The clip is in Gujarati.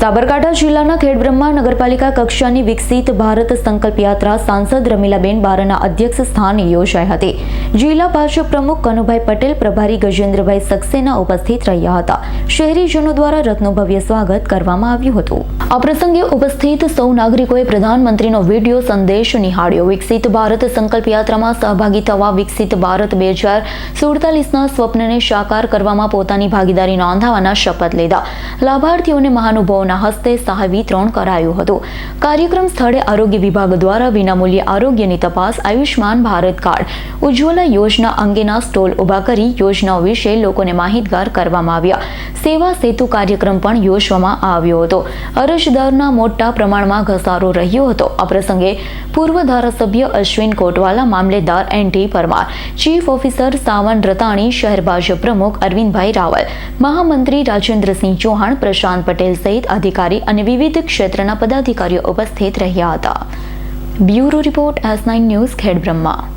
સાબરકાંઠા જિલ્લાના ખેડબ્રહ્મા નગરપાલિકા કક્ષાની વિકસિત ભારત સંકલ્પ યાત્રા સાંસદ રમીલાબેન બારાના અધ્યક્ષ સ્થાને યોજાઈ હતી. જિલ્લા ભાજપ પ્રમુખ કનુભાઈ પટેલ, પ્રભારી ગજેન્દ્રભાઈ સક્સેના ઉપસ્થિત રહ્યા હતા. શહેરીજનો દ્વારા રથનું ભવ્ય સ્વાગત કરવામાં આવ્યું હતું. આ પ્રસંગે ઉપસ્થિત સૌ નાગરિકોએ પ્રધાનમંત્રીનો વીડિયો સંદેશ નિહાળ્યો. વિકસિત ભારત સંકલ્પ યાત્રામાં સહભાગી થવા વિકસિત ભારત બે હજાર સુડતાલીસના સ્વપ્નને સાકાર કરવામાં પોતાની ભાગીદારી નોંધાવાના શપથ લીધા. લાભાર્થીઓને મહાનુભાવોના હસ્તે સહાય વિતરણ કરાયું હતું. કાર્યક્રમ સ્થળે આરોગ્ય વિભાગ દ્વારા વિનામૂલ્યે આરોગ્યની તપાસ આયુષ્માન ભારત કાર્ડ, ઉજ્જવલા યોજના અંગેના સ્ટોલ ઊભા કરી યોજનાઓ વિશે લોકોને માહિતગાર કરવામાં આવ્યા. સેવા સેતુ કાર્યક્રમ પણ યોજવામાં આવ્યો હતો. અરજદારના મોટા પ્રમાણમાં ઘસારો રહ્યો હતો. આ પ્રસંગે પૂર્વ ધારાસભ્ય Ashwin Kotwala, મામલેદાર N T Parmar, chief officer Savan Ratani, શહેર ભાજપ પ્રમુખ અરવિંદભાઈ રાવલ, મહામંત્રી રાજેન્દ્રસિંહ ચૌહાણ, પ્રશાંત પટેલ સહિત અધિકારી અને વિવિધ ક્ષેત્રના પદાધિકારીઓ ઉપસ્થિત રહ્યા હતા. Bureau report S nine news, Khedbrahma.